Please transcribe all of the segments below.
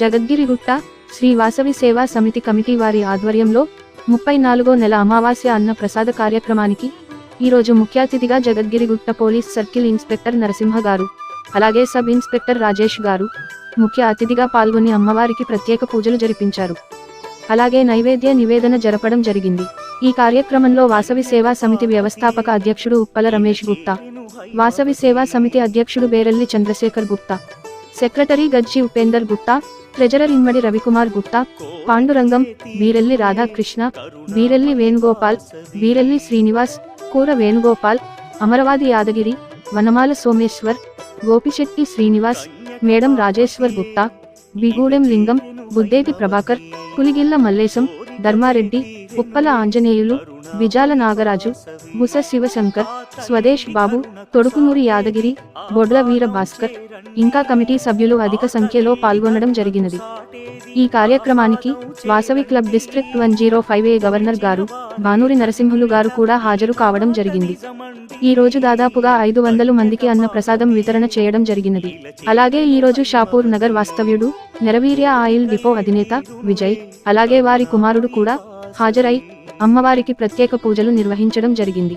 జగద్గిరిగుట్ట శ్రీ వాసవి సేవా సమితి కమిటీ వారి ఆధ్వర్యంలో ముప్పై నాలుగో నెల అమావాస్య అన్న ప్రసాద కార్యక్రమానికి ఈరోజు ముఖ్య అతిథిగా Jagadgirigutta police circle inspector Narasimha గారు అలాగే సబ్ ఇన్స్పెక్టర్ రాజేష్ గారు ముఖ్య అతిథిగా పాల్గొని అమ్మవారికి ప్రత్యేక పూజలు జరిపించారు. అలాగే నైవేద్య నివేదన జరపడం జరిగింది. ఈ కార్యక్రమంలో వాసవి సేవా సమితి వ్యవస్థాపక అధ్యక్షుడు ఉప్పల రమేష్ గుప్తా వాసవి సేవా సమితి అధ్యక్షుడు బేరెల్లి చంద్రశేఖర్ గుప్తా సెక్రటరీ గజ్జి ఉపేందర్ గుప్తా ట్రెజరర్ ఇమ్మడి రవికుమార్ గుప్తా పాండురంగం బీరెల్లి రాధాకృష్ణ బీరెల్లి వేణుగోపాల్ బీరెల్లి శ్రీనివాస్ కూర వేణుగోపాల్ అమరవాది యాదగిరి వనమాల సోమేశ్వర్ గోపిశెట్టి శ్రీనివాస్ మేడం రాజేశ్వర్ గుప్తా బిగూడెం లింగం బుద్దేటి ప్రభాకర్ పులిగిల్ల మల్లేశం ధర్మారెడ్డి ఉప్పల ఆంజనేయులు విజాల నాగరాజు బుస శివశంకర్ స్వదేశ్ బాబు తొడుకునూరి యాదగిరి బొడ్ల వీర భాస్కర్ ఇంకా కమిటీ సభ్యులు అధిక సంఖ్యలో పాల్గొనడం జరిగినది. ఈ కార్యక్రమానికి Vasavi club district one zero five A governor గారు భానూరి నరసింహులు గారు కూడా హాజరు కావడం జరిగింది. ఈ రోజు దాదాపుగా ఐదు వందలు మందికి అన్న ప్రసాదం వితరణ చేయడం జరిగినది. అలాగే ఈ రోజు షాపూర్ నగర్ వాస్తవ్యుడు నెరవీర్య ఆయిల్ డిపో అధినేత విజయ్ అలాగే వారి కుమారుడు కూడా హాజరై అమ్మవారికి ప్రత్యేక పూజలు నిర్వహించడం జరిగింది.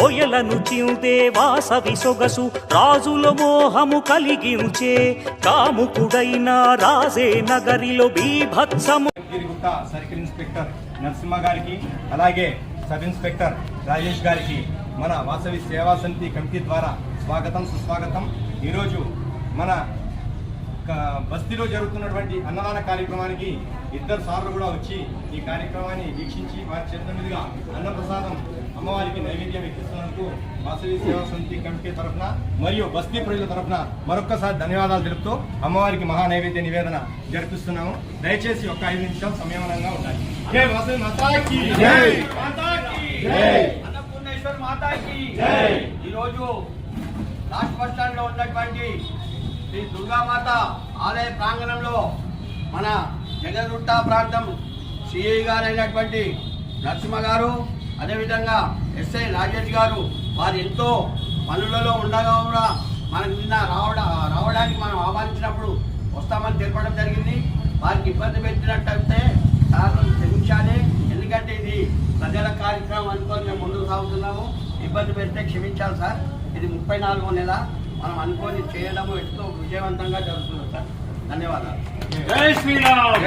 హొయలను చిందే వాసవి సొగసు రాజుల మోహము కలిగించే కాముకుడైన రాజే నగరిలో బీభత్సము. సర్కిల్ ఇన్స్పెక్టర్ నరసింహ గారికి అలాగే సబ్ ఇన్స్పెక్టర్ రాజేష్ గారికి మన వాసవి సేవా సమితి కమిటీ ద్వారా స్వాగతం సుస్వాగతం. ఈరోజు మన బస్తీలో జరుగుతున్నటువంటి అన్నదాన కార్యక్రమానికి ఇద్దరు సార్లు కూడా వచ్చి ఈ కార్యక్రమాన్ని వీక్షించి వారి చేతుల మీదుగా అన్నప్రసాదం అమ్మవారికి నైవేద్యం ఎక్కిస్తున్నందుకు వాసవి సేవా సమితి కమిటీ తరఫున మరియు బస్తీ ప్రజల తరఫున మరొక్కసారి ధన్యవాదాలు తెలుపుతూ అమ్మవారికి మహా నైవేద్య నివేదన జరిపిస్తున్నాము. దయచేసి ఒక ఐదు నిమిషాలు సంయమనంగా ఉండాలి. జై వాసవి మాతాకి. జై. మాతాకి. జై. అన్నపూర్ణేశ్వర్ మాతాకి. జై. ఈరోజు లాస్ట్ బస్ స్టాండ్లో ఉన్నటువంటి శ్రీ దుర్గామాత ఆలయ ప్రాంగణంలో మన జగన్గుట్ట ప్రాంతం సిఐ గారైనటువంటి నరసింహ గారు అదేవిధంగా ఎస్ఐ రాజేష్ గారు వారు ఎంతో పనులలో ఉండగా కూడా మనకు నిన్న రావడా రావడానికి మనం ఆహ్వానించినప్పుడు వస్తామని తెలపడం జరిగింది. వారికి ఇబ్బంది పెట్టినట్టయితే సార్ క్షమించాలి. ఎందుకంటే ఇది ప్రజల కార్యక్రమం అనుకొని మేము ముందుకు సాగుతున్నాము. ఇబ్బంది పెడితే క్షమించాలి సార్. ఇది ముప్పై నాలుగో నెల. మనం అనుకొని చేయడము ఎంతో విజయవంతంగా జరుగుతుంది సార్. ధన్యవాదాలు. జై శ్రీరామ్!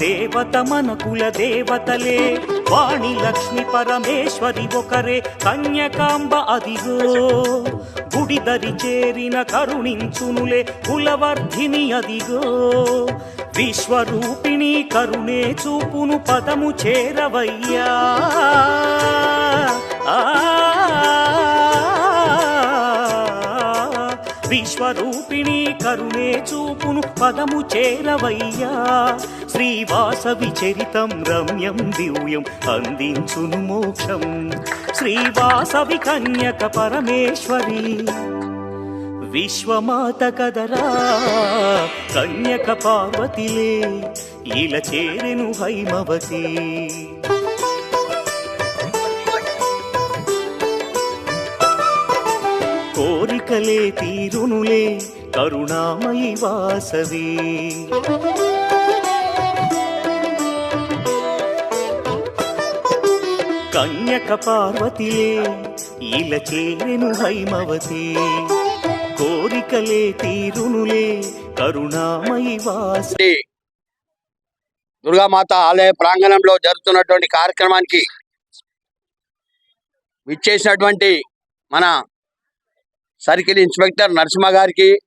దేవత మన కుల దేవతలే వాణి లక్ష్మి పరమేశ్వరి ఒకరే కన్యకాంబ అదిగో గుడి దరి చేరిన కరుణించునులే కులవర్ధిని అదిగో విశ్వరూపిణి కరుణే చూపును పదము చేరవయ్యా విశ్వరూపిణి కరుణే చూపును పదము చేరవయ్యా శ్రీవాసవి చరితం రమ్యం దివ్యం అందించును మోక్షం. శ్రీవాసవి కన్యక పరమేశ్వరి. విశ్వమాత కదరా కన్యక పార్వతిలే ఇలా చేరెను హైమవతి. కోరికలే తీరునులే కరుణామయి వాసవి. కన్యక పార్వతిలే ఇలా చేరెను హైమవతి. కోరికలే తీరునులే కరుణామయి వాసి. దుర్గామాత ఆలయ ప్రాంగణంలో జరుగుతున్నటువంటి కార్యక్రమానికి విచ్చేసినటువంటి మన సర్కిల్ ఇన్స్పెక్టర్ నరసింహ గారికి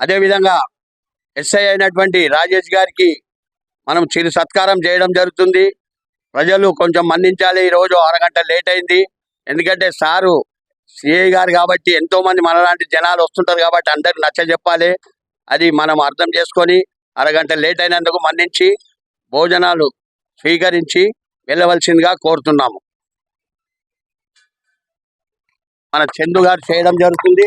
అదేవిధంగా ఎస్ఐ అయినటువంటి రాజేష్ గారికి మనం చిరు సత్కారం చేయడం జరుగుతుంది. ప్రజలు కొంచెం మన్నించాలి. ఈరోజు అరగంట లేట్ అయింది. ఎందుకంటే సారు సిఐ గారు కాబట్టి ఎంతో మంది మనలాంటి జనాలు వస్తుంటారు కాబట్టి అందరికి నచ్చ చెప్పాలి. అది మనం అర్థం చేసుకొని అరగంట లేట్ అయినందుకు మన్నించి భోజనాలు స్వీకరించి వెళ్ళవలసిందిగా కోరుతున్నాము. మన చందు గారు చేయడం జరుగుతుంది.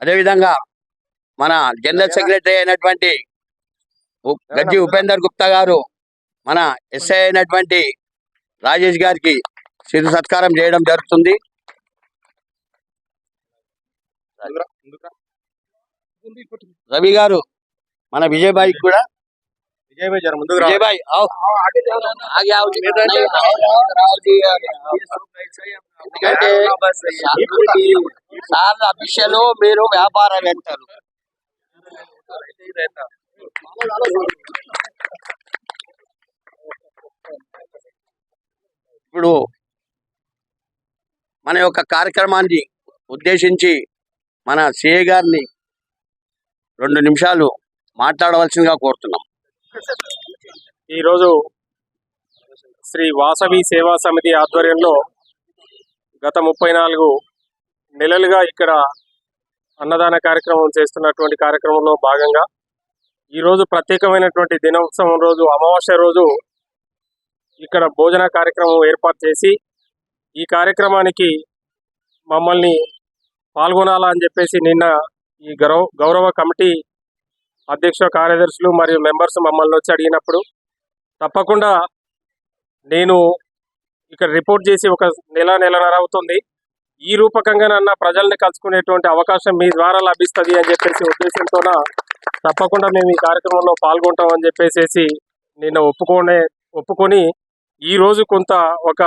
అదేవిధంగా మన జనరల్ సెక్రటరీ అయినటువంటి గడ్జి ఉపేందర్ గుప్తా గారు మన ఎస్ఐ అయినటువంటి రాజేష్ గారికి చిరు సత్కారం చేయడం జరుగుతుంది. రవి గారు మన విజయబాయి కూడా. విజయబాయి ఎందుకంటే సార్లు మీరు ఇప్పుడు మన యొక్క కార్యక్రమాన్ని ఉద్దేశించి మన సిఏ గారిని రెండు నిమిషాలు మాట్లాడవలసిందిగా కోరుతున్నాం. ఈరోజు శ్రీ వాసవి సేవా సమితి ఆధ్వర్యంలో గత ముప్పై నాలుగు నెలలుగా ఇక్కడ అన్నదాన కార్యక్రమం చేస్తున్నటువంటి కార్యక్రమంలో భాగంగా ఈరోజు ప్రత్యేకమైనటువంటి దినోత్సవం రోజు అమావాస్య రోజు ఇక్కడ భోజన కార్యక్రమం ఏర్పాటు చేసి ఈ కార్యక్రమానికి మమ్మల్ని పాల్గొనాలా అని చెప్పేసి నిన్న ఈ గౌరవ గౌరవ కమిటీ అధ్యక్ష కార్యదర్శులు మరియు మెంబర్స్ మమ్మల్ని వచ్చి అడిగినప్పుడు తప్పకుండా నేను ఇక్కడ రిపోర్ట్ చేసి ఒక నెల నెలన్నర అవుతుంది. ఈ రూపకంగానన్నా ప్రజల్ని కలుసుకునేటువంటి అవకాశం మీ ద్వారా లభిస్తుంది అని చెప్పేసి ఉద్దేశంతోన తప్పకుండా మేము ఈ కార్యక్రమంలో పాల్గొంటాం అని చెప్పేసి నిన్న ఒప్పుకోనే ఒప్పుకొని ఈ రోజు కొంత ఒక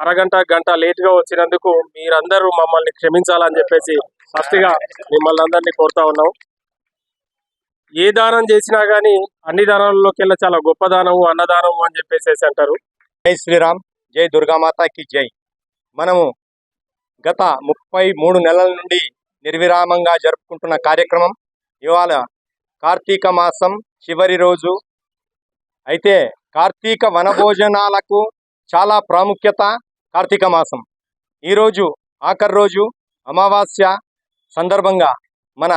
అరగంట గంట లేట్గా వచ్చినందుకు మీరందరూ మమ్మల్ని క్షమించాలని చెప్పేసి ఫస్ట్గా మిమ్మల్ని అందరినీ కోరుతా ఉన్నాం. ఏ దానం చేసినా కానీ అన్ని దానాల్లోకెల్లా చాలా గొప్ప దానము అన్నదానము అని చెప్పేసి అంటారు. జై శ్రీరామ్ జై దుర్గామాతకి జై. మనము గత ముప్పై మూడు నెలల నుండి నిర్విరామంగా జరుపుకుంటున్న కార్యక్రమం ఇవాళ కార్తీక మాసం చివరి రోజు. అయితే కార్తీక వనభోజనాలకు చాలా ప్రాముఖ్యత కార్తీక మాసం. ఈరోజు ఆఖరి రోజు అమావాస్య సందర్భంగా మన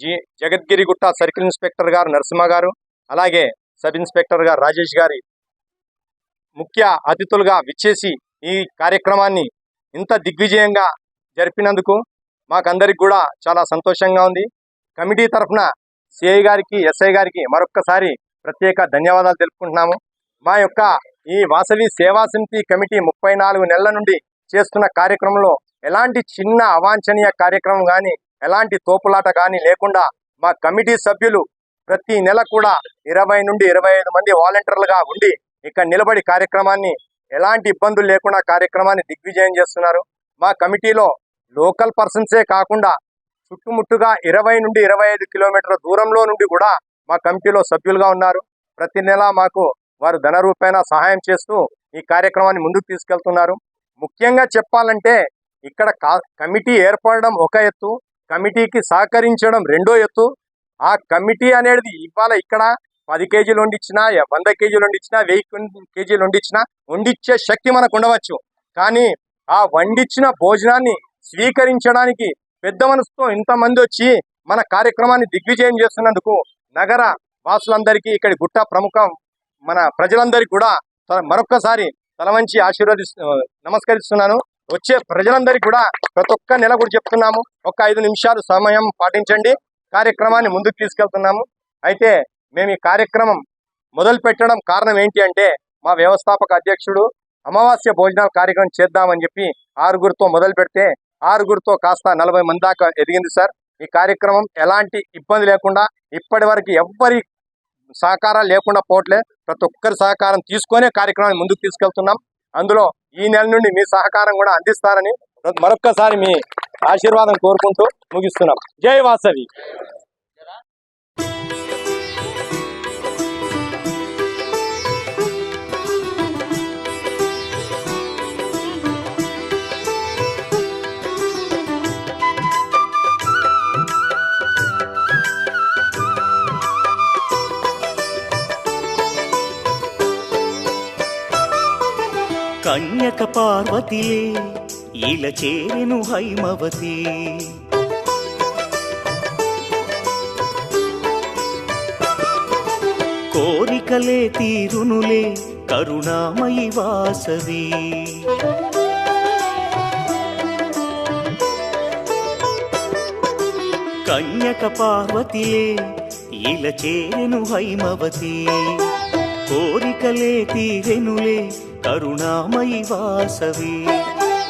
జి జగద్గిరిగుట్ట సర్కిల్ ఇన్స్పెక్టర్ గారు నరసింహ గారు అలాగే సబ్ ఇన్స్పెక్టర్ గారు రాజేష్ గారి ముఖ్య అతిథులుగా విచ్చేసి ఈ కార్యక్రమాన్ని ఇంత దిగ్విజయంగా జరిపినందుకు మాకందరికి కూడా చాలా సంతోషంగా ఉంది. కమిటీ తరఫున సిఐ గారికి ఎస్ఐ గారికి మరొక్కసారి ప్రత్యేక ధన్యవాదాలు తెలుపుకుంటున్నాము. మా యొక్క ఈ వాసవి సేవా సమితి కమిటీ ముప్పై నాలుగు నెలల నుండి చేస్తున్న కార్యక్రమంలో ఎలాంటి చిన్న అవాంఛనీయ కార్యక్రమం కానీ ఎలాంటి తోపులాట కానీ లేకుండా మా కమిటీ సభ్యులు ప్రతి నెల కూడా ఇరవై నుండి ఇరవై ఐదు మంది వాలంటీర్లుగా ఉండి ఇక్కడ నిలబడి కార్యక్రమాన్ని ఎలాంటి ఇబ్బందులు లేకుండా కార్యక్రమాన్ని దిగ్విజయం చేస్తున్నారు. మా కమిటీలో లోకల్ పర్సన్సే కాకుండా చుట్టుముట్టుగా ఇరవై నుండి ఇరవై ఐదు కిలోమీటర్ల దూరంలో నుండి కూడా మా కమిటీలో సభ్యులుగా ఉన్నారు. ప్రతి నెల మాకు వారు ధన రూపేణ సహాయం చేస్తూ ఈ కార్యక్రమాన్ని ముందుకు తీసుకెళ్తున్నారు. ముఖ్యంగా చెప్పాలంటే ఇక్కడ కమిటీ ఏర్పడడం ఒక ఎత్తు కమిటీకి సహకరించడం రెండో ఎత్తు. ఆ కమిటీ అనేది ఇవాళ ఇక్కడ పది కేజీలు వండిచ్చినా వంద కేజీలు వండిచ్చినా వెయ్యి కేజీలు వండిచ్చినా వండిచ్చే శక్తి మనకు ఉండవచ్చు. కానీ ఆ వండిచ్చిన భోజనాన్ని స్వీకరించడానికి పెద్ద మనసుతో ఇంతమంది వచ్చి మన కార్యక్రమాన్ని దిగ్విజయం చేస్తున్నందుకు నగర వాసులందరికీ ఇక్కడి గుట్ట ప్రముఖ మన ప్రజలందరికీ కూడా మరొక్కసారి తల వంచి నమస్కరిస్తున్నాను. వచ్చే ప్రజలందరికీ కూడా ప్రతి ఒక్క నెల కూడా చెప్తున్నాము. ఒక ఐదు నిమిషాలు సమయం పాటించండి. కార్యక్రమాన్ని ముందుకు తీసుకెళ్తున్నాము. అయితే మేము ఈ కార్యక్రమం మొదలు పెట్టడం కారణం ఏంటి అంటే మా వ్యవస్థాపక అధ్యక్షుడు అమావాస్య భోజనాల కార్యక్రమం చేద్దామని చెప్పి ఆరుగురితో మొదలు పెడితే ఆరుగురితో కాస్త నలభై మంది దాకా ఎదిగింది సార్. ఈ కార్యక్రమం ఎలాంటి ఇబ్బంది లేకుండా ఇప్పటి వరకు ఎవ్వరి సహకారాలు లేకుండా పోవట్లే. ప్రతి ఒక్కరి సహకారం తీసుకొనే కార్యక్రమాన్ని ముందుకు తీసుకెళ్తున్నాం. అందులో ఈ నెల నుండి మీ సహకారం కూడా అందిస్తారని మరొక్కసారి మీ ఆశీర్వాదం కోరుకుంటూ ముగిస్తున్నాం. జై వాసవి. కన్యక పార్వతిలే ఇల చేరెను హైమవతి. కోరికలే తీరునులే కరుణామయి వాసవి. కన్యక పార్వతిలే ఇల చేరెను హైమవతి. కోరికలే తీరెనులే కరుణామయి వాసవి.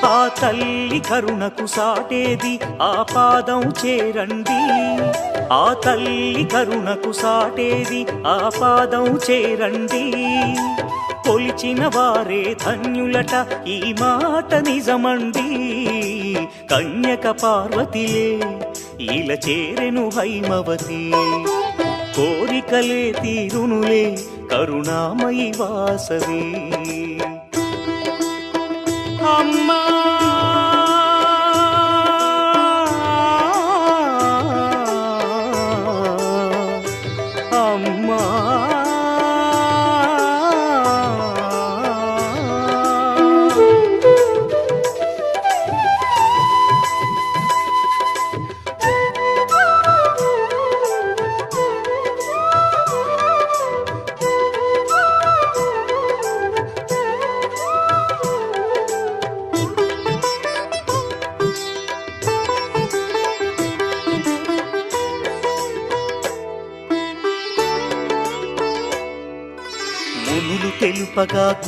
ఆ తల్లి కరుణకు సాటేది ఆ పాదం చేరండి. ఆ తల్లి కరుణకు సాటేది ఆ పాదం చేరండి. కొలిచిన వారే ధన్యులట ఈ మాట నిజమండి. కన్యక పార్వతిలే ఇలా చేరెను హైమవతి. కోరికలే తీరునులే కరుణామయి వాసవి అమ్మా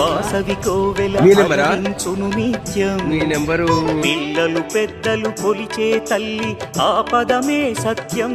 వాసవి కోవెల మీ నెంబరా? అలరించును నిత్యం. మీ నెంబరు? పిల్లలు పెద్దలు కొలిచే తల్లి ఆ పదమే సత్యం.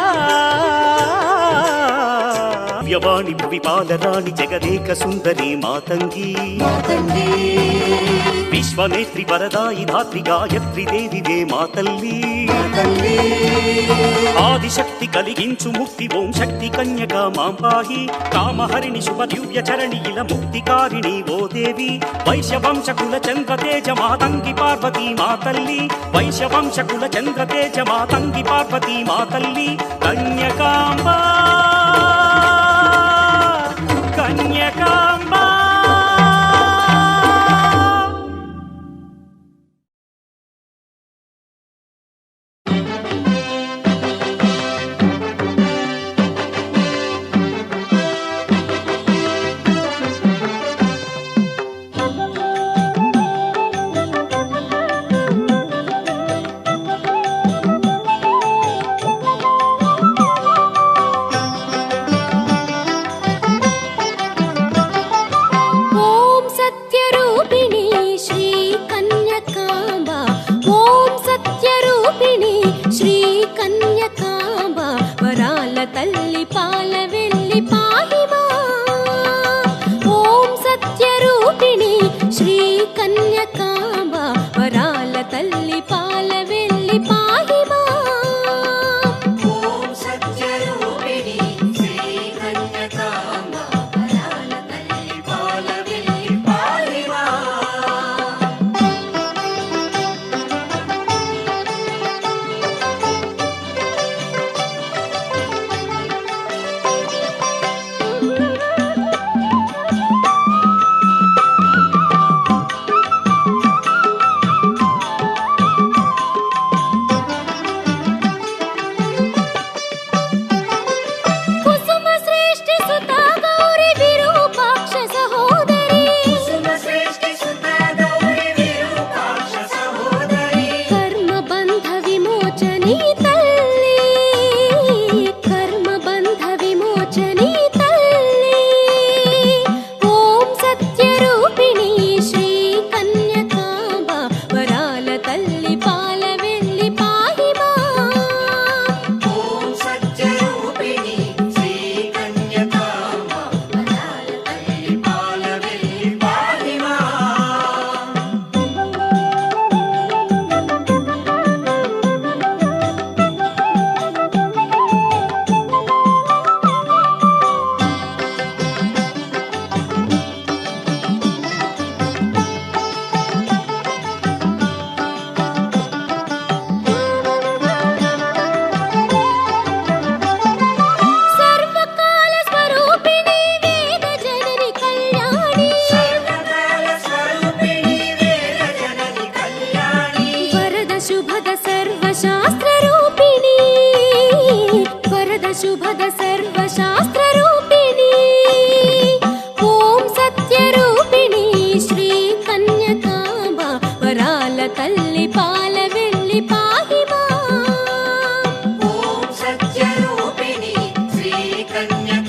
వ్యవాణి భువి పాలరాణి జగదేక సుందరి మాతంగి. విశ్వనేత్రి వరదాయి ధాత్రి గాయత్రి దేవివే మా తల్లి ఆదిశక్తి కలిగించు ముక్తి ఓం శక్తి కన్యక మాం పాహి. కామహరిణి శుభ దివ్య చరణి ఇల ముక్తికారిణి ఓ దేవి. వైశ్యవంశకుల చంద్రతేజ మాతంగి పార్వతీ మా తల్లి వైశ్యవంశకుల చంద్రతేజ మాతంగి పార్వతీ మా తల్లి కన్యకాంబా. కన్యకాంబా కన్యకాంబ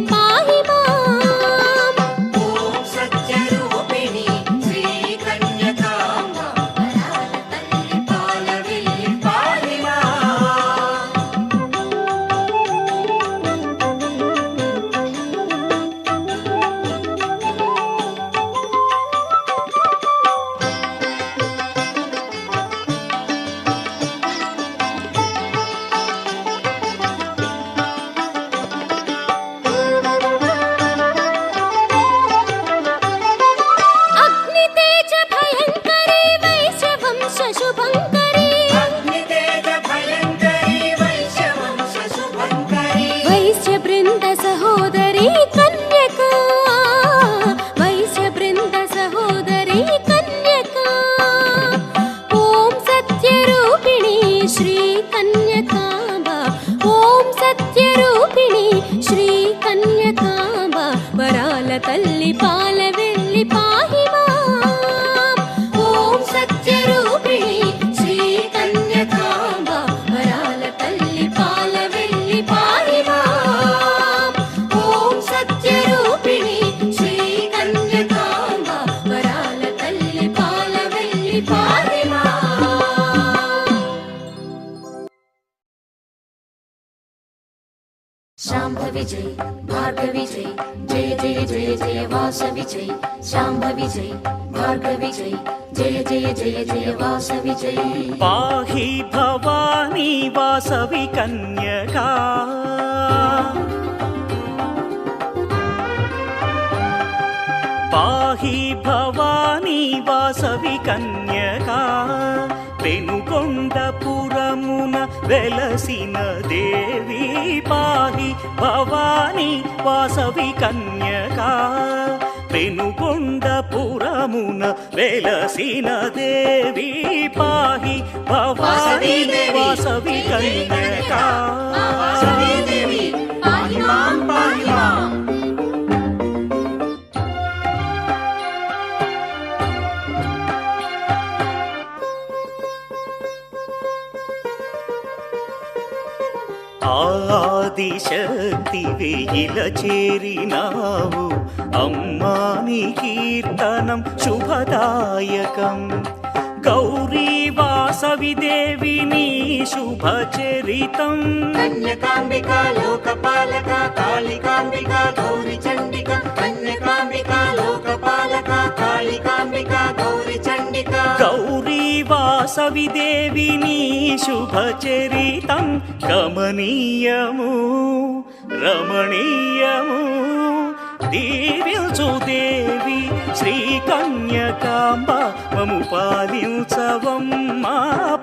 把。భవానీ వాసవి కన్యకా. పాహి భవానీ వాసవి కన్యకా. పెనుకొండపురమున వెలసిన దేవి పాహి భవానీ వాసవి కన్యకా. పెనుగొండపురమున వెలసిన దేవి పాహి భవానీ వాసవి కన్యకా. ఆదిశక్తి వెయిల చేరినావు. అమ్మా నీ కీర్తనం శుభదాయకం. గౌరీ వాసవిదేవి నీ శుభ చరితం. కన్యకాంబిక లోకపాలక కాళికాంబిక గౌరీ చండిక. కన్యకాంబిక లోకపాలక కాళికాంబిక గౌరీ చండిక. గౌరీ వాసవి దేవి నీ శుభ చరితం గమనీయము రమణీయము. దేవి శ్రీ కన్యకాంబ మము పాలించవమ్మా.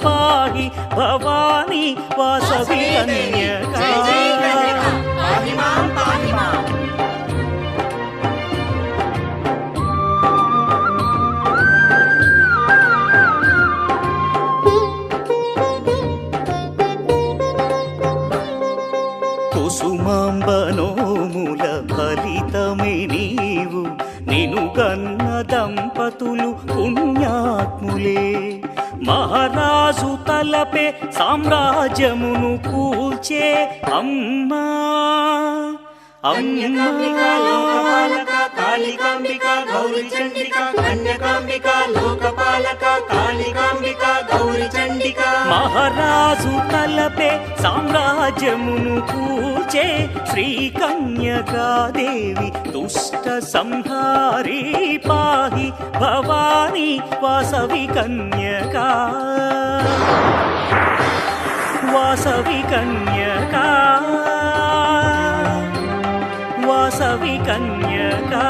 పాహి భవానీ వాసవి కన్యకా. అమ్మా లోకపాలక కాళికాంబిక గౌరి చండిక కన్యకాంబిక లోకపాలక కాళికాంబిక గౌరి చండిక. మహారాజు తలపే సామ్రాజ్యమును కూచే శ్రీ కన్యకాదేవి దుష్ట సంహారీ పాహి భవానీ వాసవి కన్యకా. వాసవి కన్యక. వాసవి కన్యకా.